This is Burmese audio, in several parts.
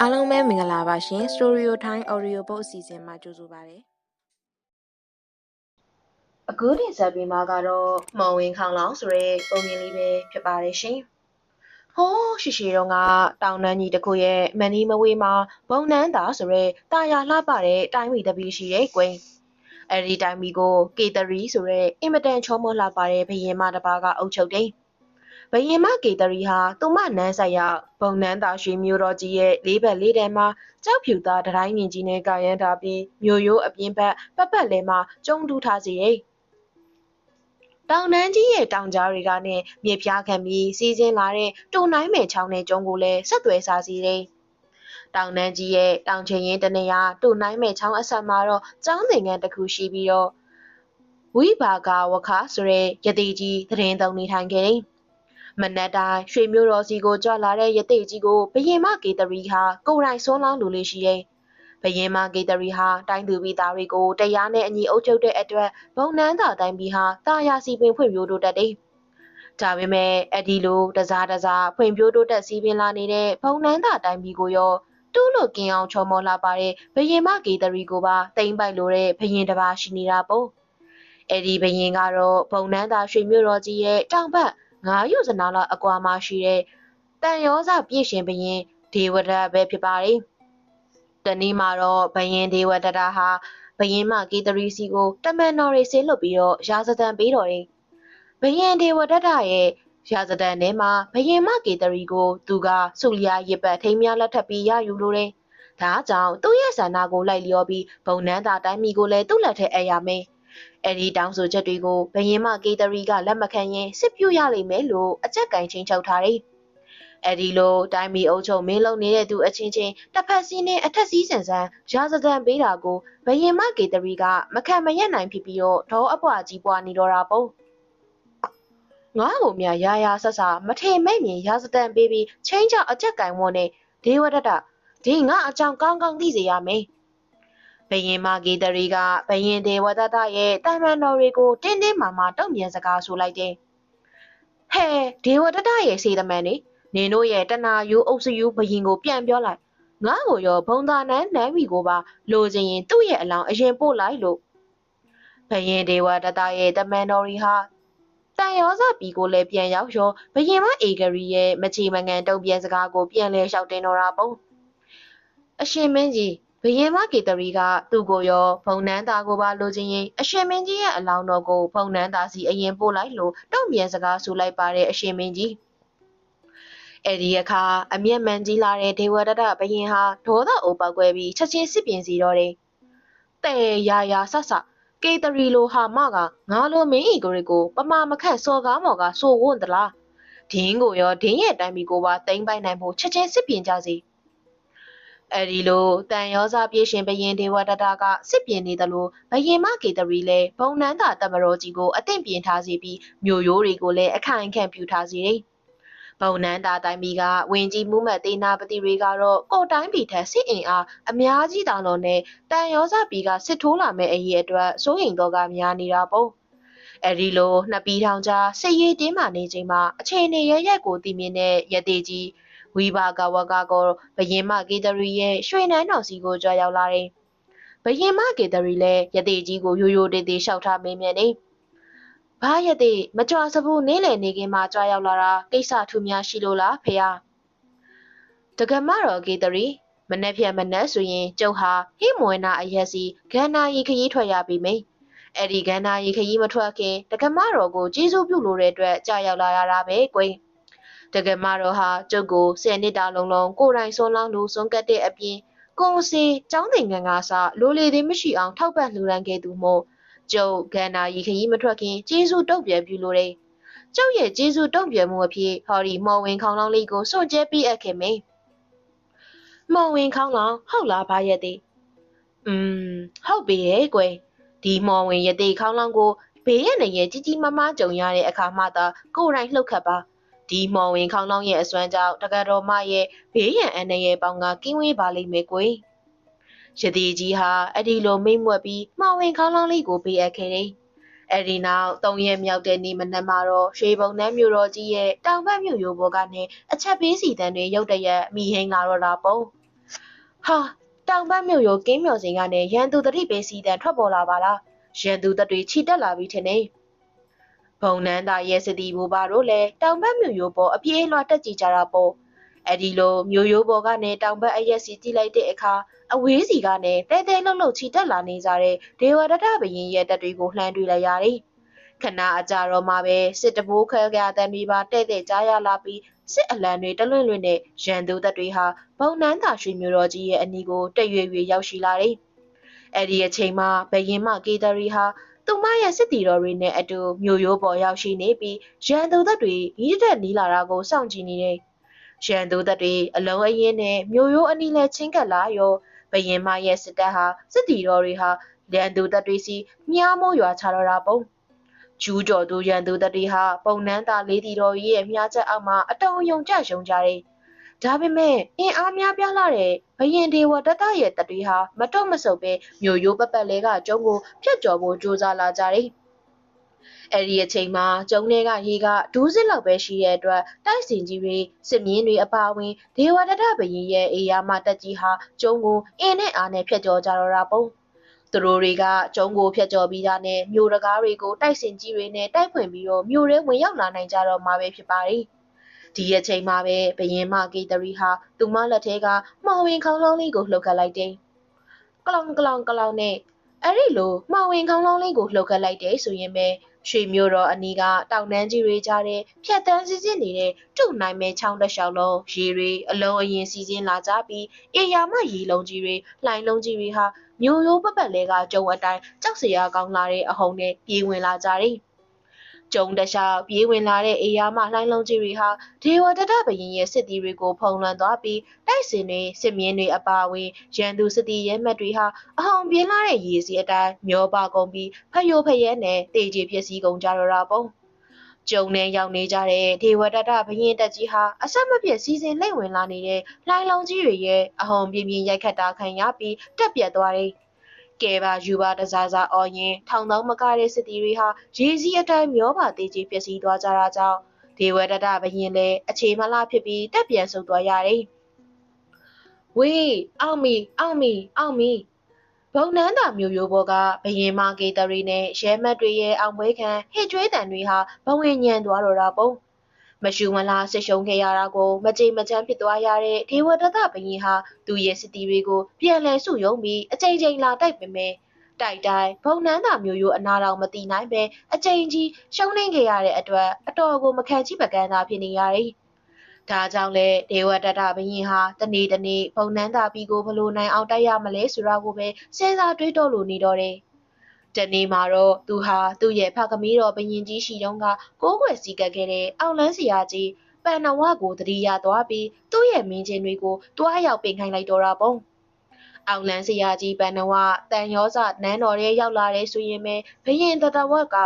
အားလုံးပဲမင်္ဂလာပါရှင် Storio Time Audio Book အစီအစဉ်မှာကြိုဆိုပါရစေ။အခုတင်ဆက်ပေးမှာကတော့မောင်ဝင်ခေါင်လောင်ဆိုတဲ့ပုံမြင်လေးပဲဖြစ်ပါတယ်ရှင်။ဟိုးရှိရှိတော့ကတောင်တန်းကြီးတစ်ခုရဲ့မန်နီမဝေးမှာဘုံနန်းသာဆိုတဲ့တာယာလှပတဲ့တိုင်းဝီတပီးရှိတဲ့ကွင်။အဲဒီတိုင်းမီကိုကေတရီဆိုတဲ့အင်မတန်ချောမောလှပတဲ့ဘရင်မတစ်ပါးကအုပ်ချုပ်တယ်။ ဘယင်မကေတရီဟာသူမနန်းဆိုင်ရဘုံနန်းသာရွှေမျိုးတော်ကြီးရဲ့လေးဘက်လေးထဲမှာကြောက်ဖြူသားတတိုင်းမြင့်ကြီးနဲ့ကာရန်ထားပြီးမြို့ရိုးအပြင်းဘက်ပတ်ပတ်လဲမှာကျုံတူးထားစီရဲ့တောင်တန်းကြီးရဲ့တောင်ကြားတွေကနဲ့မြေပြားခံပြီးစီးစင်းလာတဲ့တူနိုင်မယ်ချောင်းနဲ့ကျုံကိုလည်းဆက်သွယ်စားစီတယ်တောင်တန်းကြီးရဲ့တောင်ချင်ရင်တနေရာတူနိုင်မဲ့ချောင်းအဆက်မှာတော့ကျောင်းသင်ငန်းတစ်ခုရှိပြီးတော့ဝိဘာဂဝခဆိုတဲ့ယတိကြီးသတင်းသုံးနေထိုင်ခဲ့တယ် မနက်တိုင်းရွှေမျိုးတော်စီကိုကြွလာတဲ့ရတိကြီးကိုဘရင်မကေတရီဟာကိုယ်တိုင်ဆွန်းလောင်းလူလေးရှိရဲ့ဘရင်မကေတရီဟာတိုင်းသူပြည်သားတွေကိုတရားနဲ့အညီအုပ်ချုပ်တဲ့အတွက်ဘုံနန်းသာတိုင်းပြည်ဟာတာယာစီပင်ဖွံ့ဖြိုးတိုးတက်တယ်ဒါပေမဲ့အဒီလိုတစားတစားဖွံ့ဖြိုးတိုးတက်စီးပင်လာနေတဲ့ဘုံနန်းသာတိုင်းပြည်ကိုရောတူးလို့ကင်းအောင်ချော်မော်လာပါတဲ့ဘရင်မကေတရီကိုပါတိမ့်ပိုက်လို့တဲ့ဘရင်တစ်ပါးရှိနေတာပေါ့အဲ့ဒီဘရင်ကတော့ဘုံနန်းသာရွှေမြို့တော်ကြီးရဲ့တောင်ဘက် ငါးယူစနာလောက်အကွာမှာရှိတဲ့တန်ရောစာပြည့်ရှင်ဘရင်ဒေဝဒပဲဖြစ်ပါတယ်။တနေ့မှာတော့ဘရင်ဒေဝဒတာဟာဘရင်မကေတရီစီကိုတမန်တော်တွေဆေးလွတ်ပြီးတော့ရာဇသံပေးတော်တယ်။ဘရင်ဒေဝဒတာရဲ့ရာဇဒန်ထဲမှာဘရင်မကေတရီကိုသူကဆုလျာရစ်ပတ်ထိမ်းများလက်ထပ်ပြီးရယူလိုတယ်။ဒါကြောင့်သူ့ရဲ့ဆန္ဒကိုလိုက်လျောပြီးဘုံနန်းသာတိုင်းမီကိုလည်းသူ့လက်ထဲအပ်ရမယ်။ အဲဒီတောင်းဆိုချက်တွေကိုဘယင်းမကေတရီကလက်မခံရင်စစ်ပြူရလိမ့်မယ်လို့အကြက်ကင်ချင်းချုပ်ထားတယ်။အဲဒီလိုတိုင်းမီအုပ်ချုပ်မင်းလုံနေတဲ့သူအချင်းချင်းတစ်ဖက်စီးနဲ့အထက်စီးဆန်ဆန်ရာဇဒံပေးတာကိုဘယင်းမကေတရီကမခံမရက်နိုင်ဖြစ်ပြီးတော့ဒေါအပွားကြီးပွားနေတော့တာပေါ့။ငါ့ကိုမြရာရာဆက်စာမထေမဲ့မြင်ရာဇဒံပေးပြီးချင်းချောက်အကြက်ကင်ဝန်းနဲ့ဒေဝဒတဒီငါအကြောင်းကောင်းကောင်းသိစေရမယ်။ ဘယင်မာဂီတရီကဘယင်ဒေဝဒတရဲ့တိုင်မန်တော်တွေကိုတင်းတင်းမာမာတုံ့ပြန်စကားဆိုလိုက်တယ်။ဟဲဒေဝဒတရဲ့စေတမန်နေနင်တို့ရဲ့တနာယူအုပ်စုယူဘယင်ကိုပြန်ပြောလိုက်ငါ့ကိုရောဘုံသာနန်းနန်းမီကိုပါလိုချင်ရင်သူ့ရဲ့အလောင်းအရင်ပို့လိုက်လို့ဘယင်ဒေဝဒတရဲ့တမန်တော်ရီဟာတန်ရောစာပြီကိုလည်းပြန်ရောက်ရောဘယင်မအေဂရီရဲ့မချေမငန်တုံ့ပြန်စကားကိုပြန်လဲလျှောက်တင်တော်တာပုံအရှင်မင်းကြီး ဘယင်မကေတရီကသူ့ကိုရောဖုံနန်းသားကိုပါလိုချင်ရင်အရှင်မင်းကြီးရဲ့အလောင်းတော်ကိုဖုံနန်းသားစီအရင်ပို့လိုက်လို့တုံ့ပြန်စကားဆိုလိုက်ပါတဲ့အရှင်မင်းကြီးအဲ့ဒီအခါအမျက်မှန်ကြီးလာတဲ့ဒေဝဒတဘယင်ဟာဒေါသအိုပောက်ကွဲပြီးချက်ချင်းစစ်ပြင်စီတော့တယ်။တဲ့ရာရာဆဆကေတရီလိုဟာမကငါလိုမင်းဤကိုရီကိုပမာမခန့်စော်ကားမော်ကစိုးဝွန့်တလား။ဒင်းကိုရောဒင်းရဲ့တိုင်မီကိုပါတိမ့်ပိုင်နိုင်ဖို့ချက်ချင်းစစ်ပြင်ကြစီ။ အဲဒီလိုတန်ရောစာပြေရှင်ဘရင်ဒေဝတတကစစ်ပြင်နေသလိုဘရင်မကေတရီလည်းဘုံနန်းသာတမတော်ကြီးကိုအသင့်ပြင်ထားစီပြီးမြို့ရိုးတွေကိုလည်းအခိုင်အခံ့ပြုထားစီတယ်။ဘုံနန်းသာတိုင်းပြည်ကဝင်ကြီးမှုမှတ်တေနာပတိတွေကတော့ကိုတိုင်းပြည်ထက်စစ်အင်အားအများကြီးတောင်တော့နဲ့တန်ရောစာပြည်ကစစ်ထိုးလာမဲ့အရေးအတွက်စိုးရိမ်တော့ကများနေတာပေါ့။အဲဒီလိုနှစ်ပြည်ထောင်ကြားစစ်ရေးတင်းမာနေချိန်မှာအခြေအနေရရက်ကိုတည်မြင်တဲ့ရသေးကြီး ဝီဘာကဝကကိုဘယင်မကေတရီရဲ့ရွှေနန်းတော်စီကိုကြွရောက်လာတယ်။ဘယင်မကေတရီလည်းရသေးကြီးကိုရိုးရိုးတေးသေးလျှောက်ထားမင်းမြန်နေ။ဘာရသေးမကြွစဘူးနေလေနေခင်မှာကြွရောက်လာတာကိစ္စထူးများရှိလို့လားဖေဟာ။တကမတော်ကေတရီမနေ့ဖြန်မနေ့ဆိုရင်ကျုပ်ဟာဟိမွေနာအရက်စီဂန္နာရီခရီးထွက်ရပြီမေ။အဲ့ဒီဂန္နာရီခရီးမထွက်ခင်တကမတော်ကိုကျေးဇူးပြုလို့တဲ့အတွက်ကြာရောက်လာရတာပဲကွယ်။ တကယ်မတော့ဟာကျုပ်ကိုဆယ်နှစ်တာလုံးလုံးကိုယ်တိုင်ဆွန်းလောင်းလို့ဆွန်းကတ်တဲ့အပြင်ကိုယ်စီចောင်းတင်ငံကစားလိုလေသေးမရှိအောင်ထောက်ပံ့လှူဒန်းခဲ့သူမို့ကျုပ်ဂန္နာရီခရီးမထွက်ခင်ကျေးဇူးတုံ့ပြန်ပြုလိုတယ်။ကျုပ်ရဲ့ကျေးဇူးတုံ့ပြန်မှုအဖြစ်ဟော်ဒီမော်ဝင်ခေါင်းလောင်းလေးကိုစွန့်ကြဲပေးအပ်ခဲ့မယ်။မော်ဝင်ခေါင်းလောင်းဟုတ်လားဘာရဲ့သေး။อืมဟုတ်ပြီရဲ့ကွယ်ဒီမော်ဝင်ရသေးခေါင်းလောင်းကိုဘေးရနေရဲ့ကြီးကြီးမားမားကြုံရတဲ့အခါမှသာကိုယ်တိုင်လှုပ်ခတ်ပါ။ ဒီမော်ဝင်ခေါင်းလောင်းရဲ့အစွမ်းကြောင့်တကတော်မရဲ့ဘေးရန်အန္တရာယ်ပေါင်းကကင်းဝေးပါလိမ့်မယ်ကွယ်ရသေးကြီးဟာအဲ့ဒီလိုမိတ်မွက်ပြီးမော်ဝင်ခေါင်းလောင်းလေးကိုပေးအပ်ခဲ့တယ်အဲ့ဒီနောက်၃ရက်မြောက်တဲ့နေ့မနက်မှာတော့ရွှေဘုံနှမ်းမြို့တော်ကြီးရဲ့တောင်ဘက်မြို့ရိုးပေါ်ကနေအချက်ပေးစီတန်တွေရုတ်တရက်မိဟင်းလာတော့တာပုံဟာတောင်ဘက်မြို့ရိုးကင်းမြော်စင်ကနေရန်သူတတိပေးစီတန်ထွက်ပေါ်လာပါလားရန်သူတပ်တွေခြိတက်လာပြီထင်နေ ဘုံနန်းသားရဲ့စတီဘူပါတို့လည်းတောင်ဘက်မြို့ရိုးပေါ်အပြေးလွှာတက်ကြည့်ကြတာပေါ့အဲ့ဒီလိုမြို့ရိုးပေါ်ကနေတောင်ဘက်အရက်စီကြည့်လိုက်တဲ့အခါအဝေးစီကနေတဲတဲလှုပ်လှုပ်ချီတက်လာနေကြတဲ့ဒေဝရတဘရင်ရဲ့တပ်တွေကိုလှမ်းတွေ့လိုက်ရတယ်။ခဏအကြာတော့မှပဲစစ်တဘိုးခဲကြတဲ့တွေပါတဲ့တဲ့ကြားရလာပြီးစစ်အလံတွေတလွင့်လွင့်နဲ့ရန်သူတပ်တွေဟာဘုံနန်းသာရွှေမျိုးတော်ကြီးရဲ့အနီးကိုတက်ရွေရွေရောက်ရှိလာတယ်။အဲ့ဒီအချိန်မှာဘရင်မကေတရီဟာ သူမရဲ့စစ်တီတော်တွေနဲ့အတူမြို့ရိုးပေါ်ရောက်ရှိနေပြီးရန်သူတပ်တွေဤတက်နီးလာတာကိုစောင့်ကြည့်နေတယ်။ရန်သူတပ်တွေအလုံးအင်းနဲ့မြို့ရိုးအနီးလဲချင်းကပ်လာရောဘယင်မရဲ့စစ်တပ်ဟာစစ်တီတော်တွေဟာရန်သူတပ်တွေစီမြားမိုးရွာချတော့တာပုံကျူးကျော်သူရန်သူတပ်တွေဟာပုံနှန်းသားလေးတီတော်ကြီးရဲ့မြားချက်အောက်မှာအတုံယုံကြယုံကြတယ် ဒါပေမဲ့အင်အားများပြားလာတဲ့ဘယင်ဒေဝတတရဲ့တပ်တွေဟာမတော့မဆုပ်ပဲမြို့ရိုးပပတ်လဲကကျုံကိုဖျက်ကျော်ဖို့ကြိုးစားလာကြတယ်အဲ့ဒီအချိန်မှာကျုံတွေကရေကဒူးစစ်လောက်ပဲရှိတဲ့အတွက်တိုက်စင်ကြီးတွေစစ်မြင်းတွေအပါအဝင်ဒေဝဒတဘရင်ရဲ့အေယာမတက်ကြီးဟာကျုံကိုအင်းနဲ့အားနဲ့ဖျက်ကျော်ကြတော့တာပုံသူတို့တွေကကျုံကိုဖျက်ကျော်ပြီးသားနဲ့မြို့တကားတွေကိုတိုက်စင်ကြီးတွေနဲ့တိုက်ဖွင့်ပြီးတော့မြို့ထဲဝင်ရောက်လာနိုင်ကြတော့မှာပဲဖြစ်ပါတယ် ဒီအချိန်မှာပဲဘရင်မဂေတရီဟာသူမလက်ထဲကမှောင်ဝင်ခေါင်းလုံးလေးကိုလှုပ်ခတ်လိုက်တယ်။ကလောင်ကလောင်ကလောင်နဲ့အဲ့ဒီလိုမှောင်ဝင်ခေါင်းလုံးလေးကိုလှုပ်ခတ်လိုက်တယ်ဆိုရင်ပဲရွှေမျိုးတော်အနီးကတောင်တန်းကြီးတွေကြားတဲ့ဖြတ်တန်းစစ်စစ်နေတဲ့ကျုံနိုင်မဲချောင်းတစ်လျှောက်လုံးရေတွေအလုံးအရင်စီစဉ်လာကြပြီးအေယာမရေလုံးကြီးတွေလှိုင်လုံးကြီးတွေဟာမျိုးရိုးပပတ်လဲကကျုံအတိုင်းကြောက်စရာကောင်းလာတဲ့အဟုန်နဲ့ပြေးဝင်လာကြတယ် ကျုံတခြားပြေးဝင်လာတဲ့အေယာမလှိုင်းလုံးကြီးတွေဟာဒေဝတတဘရင်ရဲ့စစ်သည်တွေကိုဖုံးလွှမ်းသွားပြီးတိုက်စင်တွေစစ်မြင်းတွေအပါအဝင်ရန်သူစစ်သည်ရဲမှတ်တွေဟာအဟောင်ပြင်းလာတဲ့ရေစီအတိုင်းမျောပါကုန်ပြီးဖယိုဖယဲနဲ့တေကြီးဖြစ်စည်းကုန်ကြတော့တာပုံကျုံနဲ့ရောက်နေကြတဲ့ဒေဝတတဘရင်တက်ကြီးဟာအဆက်မပြတ်စီစဉ်လိမ့်ဝင်လာနေတဲ့လှိုင်းလုံးကြီးတွေရဲ့အဟုန်ပြင်းပြင်းရိုက်ခတ်တာခံရပြီးတက်ပြတ်သွားတယ် ကဲပါယူပါတစားစားအော်ရင်ထောင်သောမကတဲ့စစ်တီတွေဟာရေစီးအတိုင်းမျောပါသေးကြီးပျက်စီးသွားကြတာကြောင့်ဒေဝဒတဘရင်လည်းအခြေမလားဖြစ်ပြီးတက်ပြန်ဆုတ်သွားရတယ်။ဝေးအောင်မီအောင်မီအောင်မီဘုံနန်းသာမျိုးရိုးဘောကဘရင်မကေတရီနဲ့ရဲမတ်တွေရဲ့အောင်ပွဲခံဟစ်ကြွေးတန်တွေဟာဘဝင်ညံသွားတော့တာပုံ မရှူမလားဆစ်ရှုံခဲ့ရတာကိုမကြိမ်မချမ်းဖြစ်သွားရတဲ့ဒေဝဒတဘရင်ဟာသူ့ရဲ့စစ်တီတွေကိုပြန်လဲစုယုံပြီးအချိန်ချင်းလာတိုက်ပေမဲ့တိုက်တိုင်းဘုံနန်းသာမျိုးရိုးအနာတော်မတိနိုင်ပဲအချိန်ကြီးရှုံးနေခဲ့ရတဲ့အတွက်အတော်ကိုမခံချိပကန်းသာဖြစ်နေရတယ်။ဒါကြောင့်လေဒေဝတတဘရင်ဟာတနေ့တနေ့ဘုံနန်းသာပြီးကိုဘလို့နိုင်အောင်တိုက်ရမလဲဆိုတာကိုပဲစဉ်းစားတွေးတောလို့နေတော့တယ်။ တနေ့မှာတော့သူဟာသူ့ရဲ့ဖခင်မီးတော်ဘရင်ကြီးရှိတုန်းကကိုးကွယ်စည်းကပ်ခဲ့တဲ့အောင်လန်းစရာကြီးပန်နဝကိုတတိယသွားပြီးသူ့ရဲ့မင်းချင်းတွေကိုတွားရောက်ပင်ခိုင်းလိုက်တော့တာပေါ့။အောင်လန်းစရာကြီးပန်နဝတန်ရောစနန်းတော်ရဲရောက်လာတဲ့ဆိုရင်ပဲဘရင်တတဝက်က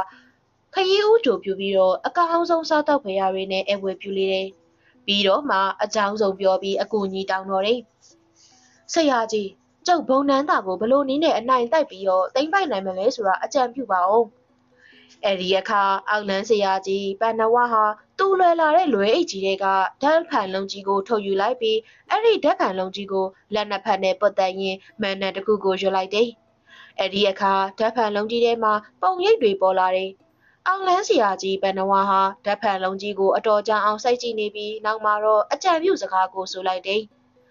ခရီးဦးကြိုပြူပြီးတော့အကောင်ဆုံးစားတော့ဖရာတွေနဲ့အဝယ်ပြူလေးတယ်။ပြီးတော့မှအကြောင်းဆုံးပြောပြီးအကူကြီးတောင်းတော်တယ်။ဆရာကြီး ကျုပ်ဘုံနန်းတာကိုဘလို့နည်းနဲ့အနိုင်တိုက်ပြီးတော့တိမ့်ပိုက်နိုင်မလဲဆိုတာအကြံပြုပါဦး။အဲ့ဒီအခါအောက်လန်းဆရာကြီးပန်နဝဟာသူ့လွယ်လာတဲ့လွယ်အိတ်ကြီးတွေကဓာတ်ဖန်လုံးကြီးကိုထုတ်ယူလိုက်ပြီးအဲ့ဒီဓာတ်ဖန်လုံးကြီးကိုလက်နှစ်ဖက်နဲ့ပတ်သက်ရင်းမန်နက်တစ်ခုကိုရွလိုက်တယ်။အဲ့ဒီအခါဓာတ်ဖန်လုံးကြီးထဲမှာပုံရိပ်တွေပေါ်လာတယ်။အောင်လန်းဆရာကြီးပန်နဝဟာဓာတ်ဖန်လုံးကြီးကိုအတော်ကြာအောင်စိုက်ကြည့်နေပြီးနောက်မှာတော့အကြံပြုစကားကိုဆိုလိုက်တယ်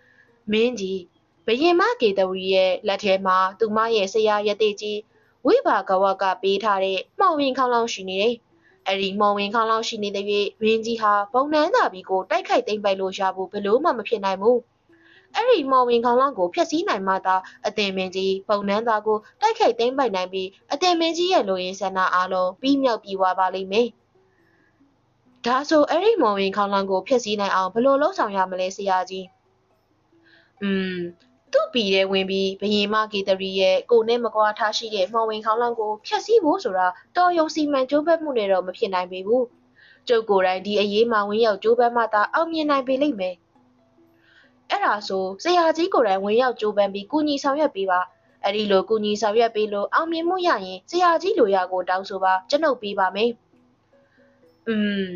။မင်းကြီး ဘယင်မကေတဝီရဲ့လက်ထဲမှာသူမရဲ့ဆရာရတဲ့ကြီးဝိဘာကဝကပေးထားတဲ့မှောင်ဝင်ခေါင်းလောင်းရှိနေတယ်။အဲ့ဒီမှောင်ဝင်ခေါင်းလောင်းရှိနေတဲ့၍ရင်းကြီးဟာဘုံနန်းသာဘီကိုတိုက်ခိုက်သိမ်းပိုက်လို့ရဖို့ဘယ်လို့မှမဖြစ်နိုင်ဘူး။အဲ့ဒီမှောင်ဝင်ခေါင်းလောင်းကိုဖျက်ဆီးနိုင်မှသာအသင်မင်းကြီးဘုံနန်းသာကိုတိုက်ခိုက်သိမ်းပိုက်နိုင်ပြီးအသင်မင်းကြီးရဲ့လူရင်းဆန္ဒအားလုံးပြီးမြောက်ပြီးွားပါလိမ့်မယ်။ဒါဆိုအဲ့ဒီမော်ဝင်ခေါင်းလောင်းကိုဖျက်ဆီးနိုင်အောင်ဘယ်လိုလုပ်ဆောင်ရမလဲဆရာကြီး။อืม သူ့ပီထဲဝင်ပြီးဘယင်မဂေတရီရဲ့ကိုနဲ့မကွာထားရှိတဲ့မှောင်ဝင်ခေါင်းလောင်းကိုဖျက်ဆီးဖို့ဆိုတာတော်ယုံစီမံကြိုးပမ်းမှုနဲ့တော့မဖြစ်နိုင်ပေဘူး။ကျုပ်ကိုယ်တိုင်ဒီအရေးမှဝင်ရောက်ကြိုးပမ်းမှသာအောင်မြင်နိုင်ပေလိမ့်မယ်။အဲ့ဒါဆိုဆရာကြီးကိုယ်တိုင်ဝင်ရောက်ကြိုးပမ်းပြီးကုညီဆောင်ရွက်ပေးပါအဲ့ဒီလိုကူညီဆောင်ရွက်ပေးလို့အောင်မြင်မှုရရင်ဆရာကြီးလိုရကိုတောင်းဆိုပါကျွန်ုပ်ပေးပါမယ်။อืม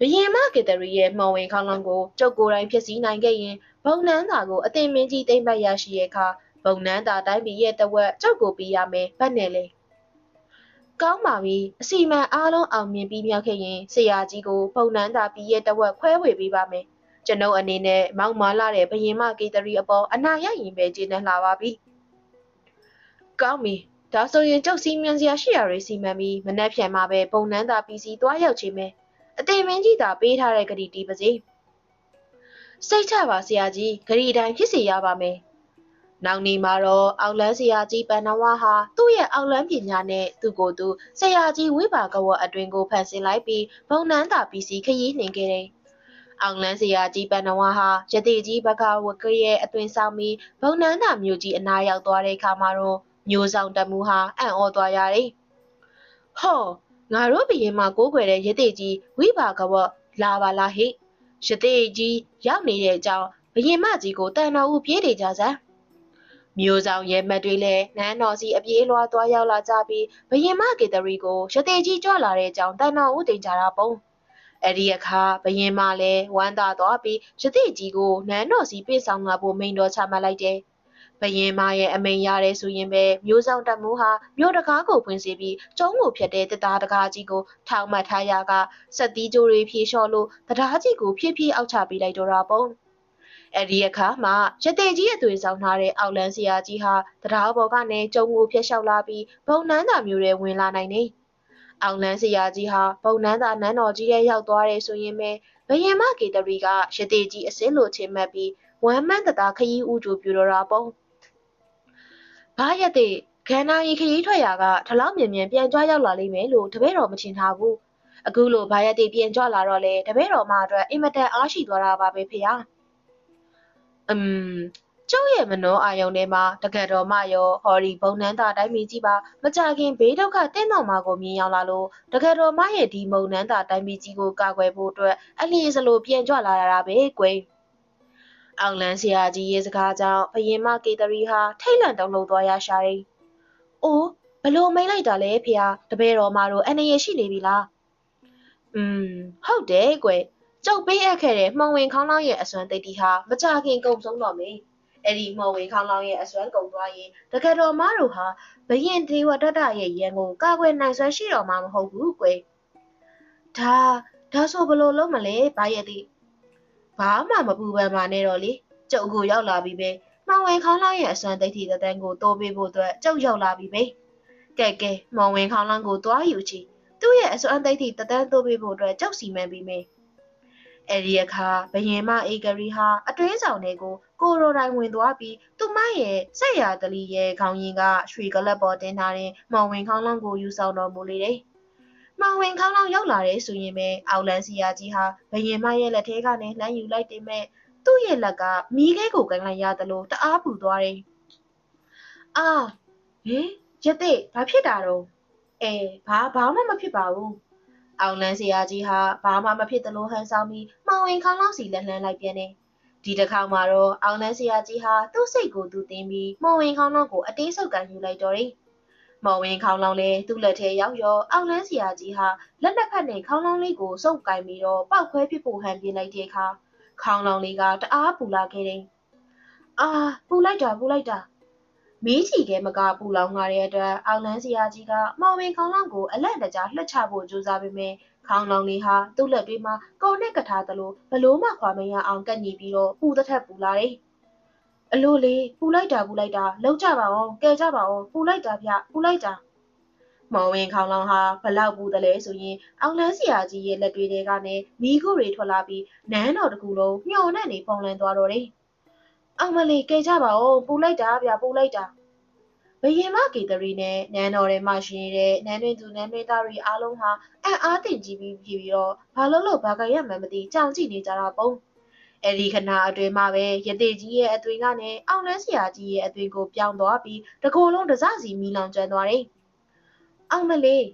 ဘယင်မကေတရီရဲ့မှောင်ဝင်ခေါင်းလောင်းကိုကျုပ်ကိုယ်တိုင်ဖြစ်စည်းနိုင်ခဲ့ရင် ဘုံနန်းသာကိုအသိမင်းကြီးသိမ့်ပတ်ရရှိရဲ့အခါဘုံနန်းသာတိုင်းပြည်ရဲ့တဝက်ကျုပ်ကိုပေးရမယ်ဗတ်နဲ့လေ။ကောင်းပါပြီအစီမံအားလုံးအောင်မြင်ပြီးမြောက်ခဲ့ရင်ဆရာကြီးကိုဘုံနန်းသာပြည်ရဲ့တဝက်ခွဲဝေပေးပါမယ်။ကျွန်ုပ်အနေနဲ့မောက်မာလာတဲ့ဘယင်မကေတရီအပေါ်အနာရရင်ပဲကျေနပ်လာပါပြီ။ကောင်းပြီဒါဆိုရင်ကျုပ်စီမံစရာရှိရာတွေစီမံပြီးမနှက်ဖြန်မှာပဲပုံနှန်းသာပီစီသွားရောက်ချင်မယ်အသေးမင်းကြီးသာပေးထားတဲ့ဂရီတီးပါစေ စိတ်ချပါဆရာကြီးဂရီတိုင်းဖြစ်စီရပါမယ်နောက်နေမှာတော့အောက်လန်းဆရာကြီးပန်နဝါဟာသူ့ရဲ့အောက်လန်းပညာနဲ့သူ့ကိုယ်သူဆရာကြီးဝိပါကဝတ်အတွင်ကိုဖန်ဆင်းလိုက်ပြီးဘုံနန်းသာပီစီခရီးနှင်ခဲ့တယ်အောင်လန်းစရာကြီးပန်နဝါဟာရတိကြီးဘကဝကရဲ့အသွင်ဆောင်ပြီးဘုံနန်းသာမြို့ကြီးအနားရောက်သွားတဲ့အခါမှာတော့မျိုးဆောင်တမှုဟာအံ့ဩသွားရတယ်။ဟောငါတို့ဘရင်မကိုးကွယ်တဲ့ရတိကြီးဝိပါကဝလာပါလားဟိ ရတိကြီးရောက်နေတဲ့အကြောင်းဘရင်မကြီးကိုတန်တော်ဦးပြေးနေကြစမ်းမျိုးဆောင်ရဲမက်တွေလည်းနန်းတော်စီအပြေးလွှားသွားရောက်လာကြပြီးဘရင်မကေတရီကိုရတိကြီးကြွလာတဲ့အကြောင်းတန်တော်ဦးတင်ကြတာပုံအဲ့ဒီအခါဘရင်မလည်းဝမ်းသာသွားပြီးရတိကြီးကိုနန်းတော်စီပြေးဆောင်လာဖို့မိန်တော်ချမှတ်လိုက်တယ် ဘယင်မရဲ့အမိန်ရတယ်ဆိုရင်ပဲမျိုးဆောင်တက်မှုဟာမြို့တကားကိုဖွင့်စီပြီးကျုံးကိုဖြတ်တဲ့တရားတကားကြီးကိုထောင်မှတ်ထားရကစက်သီးကြိုးတွေဖြေလျှော့လို့တရားကြီးကိုဖြည်းဖြည်းအောက်ချပေးလိုက်တော့တာပေါ့အဲ့ဒီအခါမှာရတဲ့ကြီးအသွေးဆောင်ထားတဲ့အောက်လန်းဆရာကြီးဟာတရားဘော်ကနေကျုံကိုဖျက်လျှောက်လာပြီးဘုံနန်းသာမျိုးတွေဝင်လာနိုင်နေအောင်လန်းဆရာကြီးဟာဘုံနန်းသာနန်းတော်ကြီးရဲ့ရောက်သွားတယ်ဆိုရင်ပဲဘယင်မကေတရီကရတဲ့ကြီးအစင်းလိုချင်းမှတ်ပြီးဝမ်းမန်းတတာခရီးဦးကျူပြတော့တာပေါ့ ဘာရက်တဲ့ခန္ဓာရင်ခရီးထွက်ရာကထလောက်မြင်မြန်ပြန်ကြွရောက်လာလိမ့်မယ်လို့တပည့်တော်မချင်ထားဘူးအခုလိုဘာရက်တဲ့ပြန်ကြွလာတော့လေတပည့်တော်မအတွက်အင်မတန်အားရှိသွားတာပါပဲဖေဟာအမ်ကျုပ်ရဲ့မနောအာယုံထဲမှာတကယ်တော်မရောဟော်ရီဘုံနန်းသာတိုင်းပြည်ကြီးပါမကြခင်ဘေးဒုက္ခတင်းတော်မှာကိုမြင်ရောက်လာလို့တကယ်တော်မရဲ့ဒီမုံနန်းသာတိုင်းပြည်ကြီးကိုကာကွယ်ဖို့အတွက်အလျင်စလိုပြန်ကြွလာရတာပဲကွယ်။ အောင်လန်းဆရာကြီးရဲ့စကားကြောင့်ဘယင်မကေတရီဟာထိတ်လန့်တုန်လှုပ်သွားရရှာတယ်။အိုးဘလို့မိန်လိုက်တာလဲဖေဟာတပည့်တော်မတို့အနေရရှိနေပြီလား။อืมဟုတ်တယ်ကွယ်ကျုပ်ပေးအပ်ခဲ့တဲ့မှောင်ဝင်ခေါင်းလောင်းရဲ့အစွမ်းသိတိဟာမကြခင်ကုန်ဆုံးတော့မေ။အဲ့ဒီမှောင်ဝင်ခေါင်းလောင်းရဲ့အစွမ်းကုန်သွားရင်တကယ်တော်မတို့ဟာဘယင်ဒေဝတတရဲ့ရန်ကိုကာကွယ်နိုင်စွမ်းရှိတော်မှာမဟုတ်ဘူးကွယ်။ဒါဒါဆိုဘလို့လုံးမလဲဘာရဲ့တိ။ ဘာမှမပူပန်ပါနဲ့တော့လေကျုပ်ကိုရောက်လာပြီပဲမှောင်ဝင်ခေါင်းလောင်းရဲ့အစွမ်းသိတိတန်းကိုတိုးပေးဖို့အတွက်ကျုပ်ရောက်လာပြီပဲကဲကဲမှောင်ဝင်ခေါင်းလောင်းကိုတွားယူချီသူ့ရဲ့အစွမ်းသိတိတန်းတိုးပေးဖို့အတွက်ကျုပ်စီမံပြီးမယ်အဲ့ဒီအခါဘယင်မအေဂရီဟာအတွင်းဆောင်တွေကိုကိုရိုတိုင်းဝင်သွားပြီးသူမရဲ့ဆက်ရတလီရဲ့ခေါင်းရင်းကရွှေကလပ်ပေါ်တင်ထားတဲ့မောင်ဝင်ခေါင်းလောင်းကိုယူဆောင်တော်မူလေတယ် မှောင်ဝင်ခေါင်းလောက်ရောက်လာတဲ့ဆိုရင်ပဲအောက်လန်စီယာကြီးဟာဘယင်မရဲ့လက်ထဲကနေလှမ်းယူလိုက်တယ်မဲ့သူ့ရဲ့လက်ကမီးခဲကိုကန်လိုက်ရတယ်လို့တအားပူသွားတယ်။အာဟင်ရတဲ့ဘာဖြစ်တာတော့အဲဘာဘာမှမဖြစ်ပါဘူး။အောင်လန်းစီယာကြီးဟာဘာမှမဖြစ်သလိုဟန်ဆောင်ပြီးမှောင်ဝင်ခေါင်းလောက်စီလက်လှမ်းလိုက်ပြန်တယ်။ဒီတစ်ခါမှာတော့အောင်လန်းစီယာကြီးဟာသူ့စိတ်ကိုသူတင်ပြီးမှောင်ဝင်ခေါင်းလောက်ကိုအသေးဆုပ်ကန်ယူလိုက်တော့တယ်။ မော်ဝင်းခေါင်းလောင်းလည်းသူ့လက်ထဲရောက်ရောအောက်လန်းစရာကြီးဟာလက်လက်ဖက်နဲ့ခေါင်းလောင်းလေးကိုစုပ်ကင်ပြီးတော့ပောက်ခွဲပစ်ဖို့ဟန်ပြလိုက်တဲ့အခါခေါင်းလောင်းလေးကတအားပူလာခဲ့တယ်။အာပူလိုက်တာပူလိုက်တာမီးချီခဲမကပူလောင်လာတဲ့အတွက်အောက်လန်းစရာကြီးကမော်ဝင်းခေါင်းလောင်းကိုအလက်တကြားလှက်ချဖို့ကြိုးစားပေမဲ့ခေါင်းလောင်လေးဟာသူ့လက်တွေမှာကော်နဲ့ကထားသလိုဘလို့မှခွာမရအောင်ကပ်ညီပြီးတော့ပူတစ်ထက်ပူလာတယ်။ အလိုလေးပူလိုက်တာပူလိုက်တာလောက်ကြပါအောင်ကဲကြပါအောင်ပူလိုက်တာဗျပူလိုက်တာမောင်ဝင်ခေါင်းလောင်းဟာဘလောက်ပူတယ်လဲဆိုရင်အောင်လန်းစရာကြီးရဲ့လက်တွေထဲကနေမိခုတွေထွက်လာပြီးနန်းတော်တစ်ခုလုံးမျောနဲ့နေပုံလန်သွားတော့တယ်အောင်မလေးကဲကြပါဦးပူလိုက်တာဗျပူလိုက်တာဘယင်မကေတရီနဲ့နန်းတော်ထဲမှာရှိနေတဲ့နန်းတွင်သူနန်းတွင်သားတွေအားလုံးဟာအံ့အားသင့်ကြည့်ပြီးပြီးတော့ဘာလို့လို့ဘာကရမှန်းမသိကြောင်ကြည့်နေကြတာပုံ အဲ့ဒီခဏအတွင်းမှာပဲရတေကြီးရဲ့အသွင်ကနေအောင်လန်းဆရာကြီးရဲ့အသွင်ကိုပြောင်းသွားပြီးတကိုယ်လုံးတစစီမီလောင်ကျွမ်းသွားတယ်။အောင်မလေး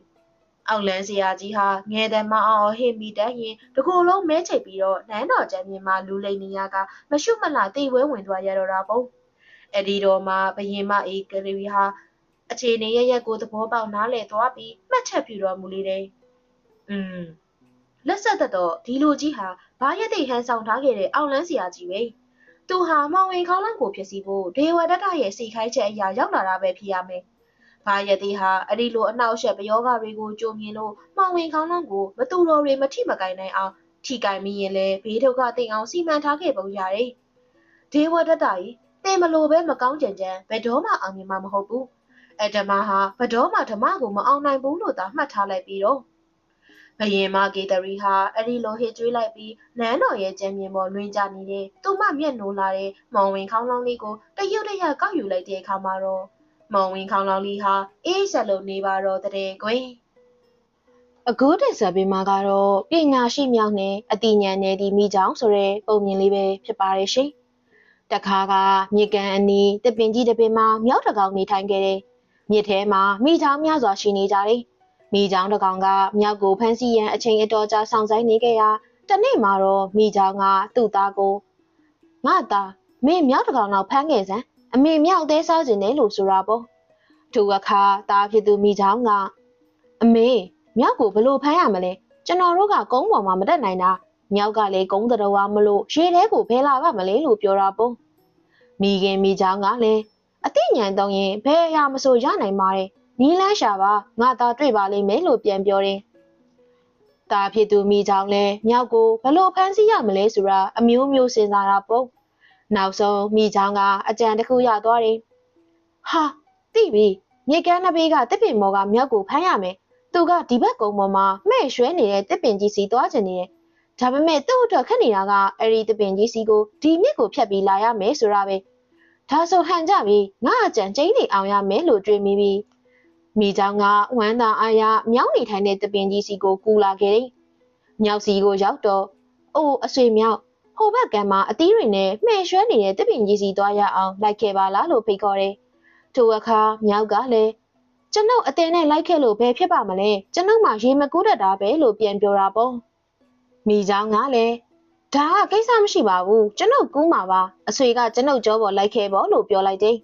အောင်လန်းဆရာကြီးဟာငယ်တဲ့မအောင်ဟင်းမိတတ်ရင်တကိုယ်လုံးမဲချိတ်ပြီးတော့နန်းတော်ကျမ်းမြင်မှာလူလိန်နေရကမရှုမလာတိတ်ဝဲဝင်သွားရတော့တာပေါ့။အဲ့ဒီတော့မှဘယင်မအေးကလေးဟာအခြေအနေရရက်ကိုသဘောပေါက်နားလည်သွားပြီးမှတ်ချက်ပြုတော်မူလေတယ်။อืม လက်ဆက်သက်တော့ဒီလူကြီးဟာဘာရက်သိဟန်ဆောင်ထားခဲ့တဲ့အောင်လန်းစရာကြီးပဲ။သူဟာမောင်ဝင်ခေါင်းလန်းကိုဖြစ်စီဖို့ဒေဝဒတ္တရဲ့စီခိုင်းချက်အရာရောက်လာတာပဲဖြစ်ရမယ်။ဘာရက်သိဟာအဲ့ဒီလိုအနောက်ရှက်ပယောဂတွေကိုကြုံမြင်လို့မောင်ဝင်ခေါင်းလန်းကိုမတူတော်တွေမထိမကင်နိုင်အောင်ထိကင်မိရင်လည်းဘေးဒုက္ခသိအောင်စီမံထားခဲ့ပုံရတယ်။ဒေဝဒတ္တကြီးတင်မလို့ပဲမကောင်းကြံကြံဘယ်တော့မှအောင်မြင်မှာမဟုတ်ဘူး။အဓမ္မဟာဘယ်တော့မှဓမ္မကိုမအောင်နိုင်ဘူးလို့သာမှတ်ထားလိုက်ပြီးတော့ ဘယင်မဂေတရီဟာအဲ့ဒီလိုဟစ်ကြွေးလိုက်ပြီးနန်းတော်ရဲ့ကြံမြင်ပေါ်လွင်ကြနေတဲ့သူ့မမျက်နှိုးလာတဲ့မောင်ဝင်ခေါင်းလောင်းလေးကိုတရုတ်တရက်ကောက်ယူလိုက်တဲ့အခါမှာတော့မောင်ဝင်ခေါင်းလောင်းလေးဟာအေးဆက်လို့နေပါတော့တဲ့ကွယ်အခုတက်ဆက်ပေးမှာကတော့ပညာရှိမြောက်နဲ့အတိညာဏ်နဲ့ဒီမိကြောင်ဆိုတဲ့ပုံမြင်လေးပဲဖြစ်ပါတယ်ရှင်။တခါကမြေကန်အနီးတပင်ကြီးတပင်မှာမြောက်တကောင်နေထိုင်ခဲ့တဲ့မြစ်ထဲမှာမိချောင်းများစွာရှိနေကြတယ်။ မိချောင်းတကောင်ကမြောက်ကိုဖမ်းဆီးရန်အချိန်အတော်ကြာဆောင်ဆိုင်နေခဲ့ရာတနေ့မှာတော့မိချောင်းကသူ့သားကိုငါသားမင်းမြောက်တကောင်တော့ဖမ်းခဲ့စမ်းအမေမြောက်သေးစားခြင်းနဲ့လို့ဆိုတာပေါ့။ထိုအခါသားဖြစ်သူမိချောင်းကအမေမြောက်ကိုဘလို့ဖမ်းရမလဲကျွန်တော်တို့ကကုန်းပေါ်မှာမတက်နိုင်တာမြောက်ကလေကုန်းတော်ဝါမလို့ရေထဲကိုဖဲလာပါမလဲလို့ပြောတာပေါ့မိခင်မိချောင်းကလည်းအသိဉာဏ်တော့ရင်ဘယ်အရာမဆိုရနိုင်ပါတယ် နီးလန်းရှာပါငါသာတွေ့ပါလိမ့်မယ်လို့ပြန်ပြောတယ်တာဖြစ်သူမိချောင်းလည်းမြောက်ကိုဘလို့ဖမ်းဆီးရမလဲဆိုတာအမျိုးမျိုးစဉ်းစားတာပေါ့နောက်ဆုံးမိချောင်းကအကြံတစ်ခုရသွားတယ်ဟာသိပြီမြေကမ်းနှစ်ဘေးကတစ်ပင်မော်ကမြောက်ကိုဖမ်းရမယ်သူကဒီဘက်ကုန်းပေါ်မှာမဲ့ရွှဲနေတဲ့တစ်ပင်ကြီးစီသွားချင်နေတယ်။ဒါပေမဲ့သူ့အတွက်ခက်နေတာကအဲ့ဒီတစ်ပင်ကြီးစီကိုဒီမြစ်ကိုဖြတ်ပြီးလာရမယ်ဆိုတာပဲ။ဒါဆိုဟန်ကြပြီငါအကြံကျင်းနေအောင်ရမယ်လို့တွေးမိပြီး မိချောင်းကဝမ်းသာအားရမြောင်းနေထိုင်တဲ့တစ်ပင်ကြီးစီကိုကူလာခဲ့တယ်။မြောက်စီကိုရောက်တော့အိုးအဆွေမြောက်ဟိုဘက်ကမ်းမှာအသီးတွေနဲ့မှဲ့ရွှဲနေတဲ့တစ်ပင်ကြီးစီသွားရအောင်လိုက်ခဲ့ပါလားလို့ဖိတ်ခေါ်တယ်။ထိုအခါမြောက်ကလည်းကျွန်ုပ်အတင်းနဲ့လိုက်ခဲ့လို့ဘယ်ဖြစ်ပါမလဲကျွန်ုပ်မှရေမကူးတတ်တာပဲလို့ပြန်ပြောတာပေါ့မိเจ้าကလည်းဒါကကိစ္စမရှိပါဘူးကျွန်ုပ်ကူးမှာပါအဆွေကကျွန်ုပ်ကြောပေါ်လိုက်ခဲ့ပေါ့လို့ပြောလိုက်တယ်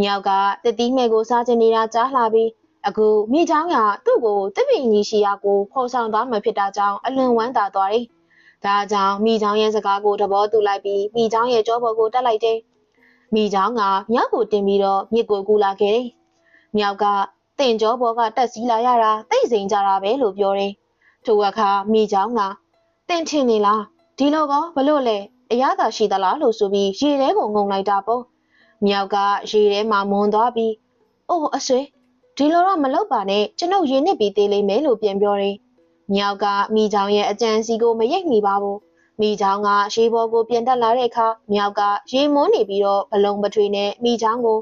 မြောက်ကတတိမဲ့ကိုစားချင်နေတာကြားလှပြီး အခုမိချောင်းကသူ့ကိုတပည့်ညီရှိရာကိုခေါ်ဆောင်သွားမှဖြစ်တာကြောင့်အလွန်ဝမ်းသာသွားတယ်။ဒါကြောင့်မိချောင်းရဲ့စကားကိုသဘောတူလိုက်ပြီးမိချောင်းရဲ့ကြောပေါ်ကိုတက်လိုက်တယ်။မိချောင်းကမြောက်ကိုတင်ပြီးတော့မြစ်ကိုကူလာခဲ့တယ်။မြောက်ကတင်ကြောပေါ်ကတက်စီးလာရတာတိတ်ဆိန်ကြတာပဲလို့ပြောတယ်။ထိုအခါမိချောင်းကတင်ထင်နေလားဒီလိုကဘလို့လဲအရသာရှိသလားလို့ဆိုပြီးရေထဲကိုငုံလိုက်တာပေါ့။မြောက်ကရေထဲမှာမွန်သွားပြီးအိုးအဆွေး ဒီလိုတော့မလုပ်ပါနဲ့ကျွန်ုပ်ရင်းနစ်ပြီးသေးလိမ့်မယ်လို့ပြန်ပြောတယ်။မြောက်ကမိချောင်ရဲ့အကြံစီကိုမရိပ်မိပါဘူး။မိချောင်ကရေပေါ်ကိုပြန်တက်လာတဲ့အခါမြောက်ကရေမွန်းနေပြီးတော့ဘလုံပထွေနဲ့မိချောင်ကို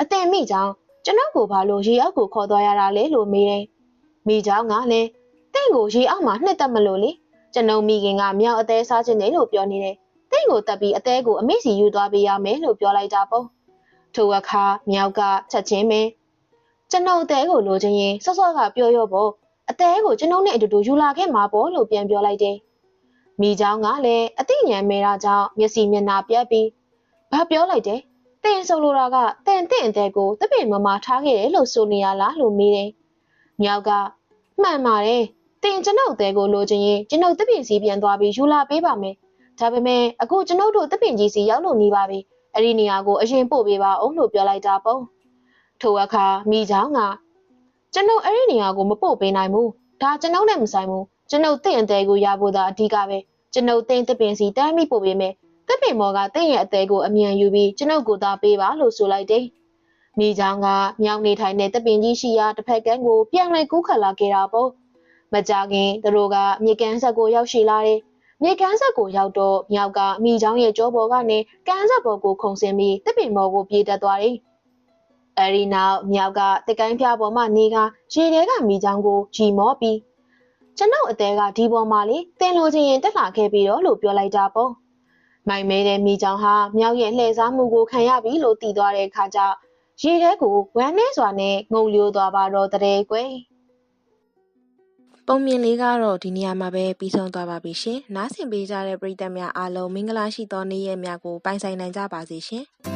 အသင်မိချောင်ကျွန်ုပ်ကိုဘာလို့ရေအောက်ကိုခေါ်သွားရတာလဲလို့မေးတယ်။မိချောင်ကလည်းတင့်ကိုရေအောက်မှာနှစ်သက်မလို့လေကျွန်ုပ်မိခင်ကမြောက်အသေးစားခြင်းတယ်လို့ပြောနေတယ်။တင့်ကိုတက်ပြီးအသေးကိုအမေစီယူသွားပေးရမယ်လို့ပြောလိုက်တာပေါ့။ထိုအခါမြောက်ကချက်ချင်းပဲ ကျွန်ုပ်အသေးကိုလိုချင်ရင်စောစောကပြောရောပေါ့အသေးကိုကျွန်ုပ်နဲ့အတူတူယူလာခဲ့မှာပေါ့လို့ပြန်ပြောလိုက်တယ်။မိเจ้าကလည်းအသိဉာဏ်မဲတာကြောင့်မျက်စိမျက်နှာပြတ်ပြီးဘာပြောလိုက်တယ်တင်ဆိုလိုတာကတန်တင့်အတဲ့ကိုတပည့်မမထားခဲ့တယ်လို့ဆိုနေရလားလို့မေးတယ်။မြောက်ကမှန်ပါတယ်။တင်ကျွန်ုပ်အတဲ့ကိုလိုချင်ရင်ကျွန်ုပ်တပည့်စီပြန်သွားပြီးယူလာပေးပါမယ်။ဒါပေမဲ့အခုကျွန်ုပ်တို့တပည့်ကြီးစီရောက်လို့နေပါပြီ။အဲ့ဒီနေရာကိုအရင်ပို့ပေးပါအောင်လို့ပြောလိုက်တာပေါ့။ ထိုအခါမိချောင်းကကျွန်ုပ်အဲ့ဒီနေရာကိုမပို့ပေးနိုင်ဘူး။ဒါကျွန်ုပ်နဲ့မဆိုင်ဘူး။ကျွန်ုပ်တင့်အတဲ့ကိုရဖို့သာအဓိကပဲ။ကျွန်ုပ်တင်တပည့်စီတမ်းပြီးပို့ပေးမယ်တစ်ပင်မော်ကတင့်ရဲ့အသေးကိုအမြန်ယူပြီးကျွန်ုပ်ကိုသာပေးပါလို့ဆိုလိုက်တယ်။မိချောင်းကမြောင်နေထိုင်တဲ့တပင်ကြီးရှိရာတစ်ဖက်ကန်းကိုပြန်လည်ကူးခတ်လာခဲ့တာပေါ့။မကြခင်သူတို့ကမြေကန်းဆက်ကိုရောက်ရှိလာတယ်။မြေကန်းဆက်ကိုရောက်တော့မြောက်ကမိချောင်းရဲ့ကြောပေါ်ကနေကန်းဆက်ပေါ်ကိုခုန်ဆင်းပြီးတပင်မော်ကိုပြေးတက်သွားတယ်။ အဲဒီနောက်မြောက်ကတကိုင်းဖျားပေါ်မှနေကရေထဲကမိချောင်းကိုဂျီမောပြီးကျွန်ုပ်အသေးကဒီပေါ်မှာလေတင်လိုချင်ရင်တက်လာခဲ့ပြီးတော့လို့ပြောလိုက်တာပေါ့။မိုင်မဲတဲ့မိချောင်ဟာမြောက်ရဲ့လှည့်စားမှုကိုခံရပြီလို့သိသွားတဲ့အခါကျရေထဲကိုဝမ်းနဲ့စွာနဲ့ငုံလျိုသွားပါတော့တဲ့ကွယ်ပုံမြင်လေးကတော့ဒီနေရာမှာပဲပြီးဆုံးသွားပါပြီရှင်။နားဆင်ပေးကြတဲ့ပရိသတ်များအားလုံးမင်္ဂလာရှိသောနေ့ရက်များကိုပိုင်ဆိုင်နိုင်ကြပါစေရှင်။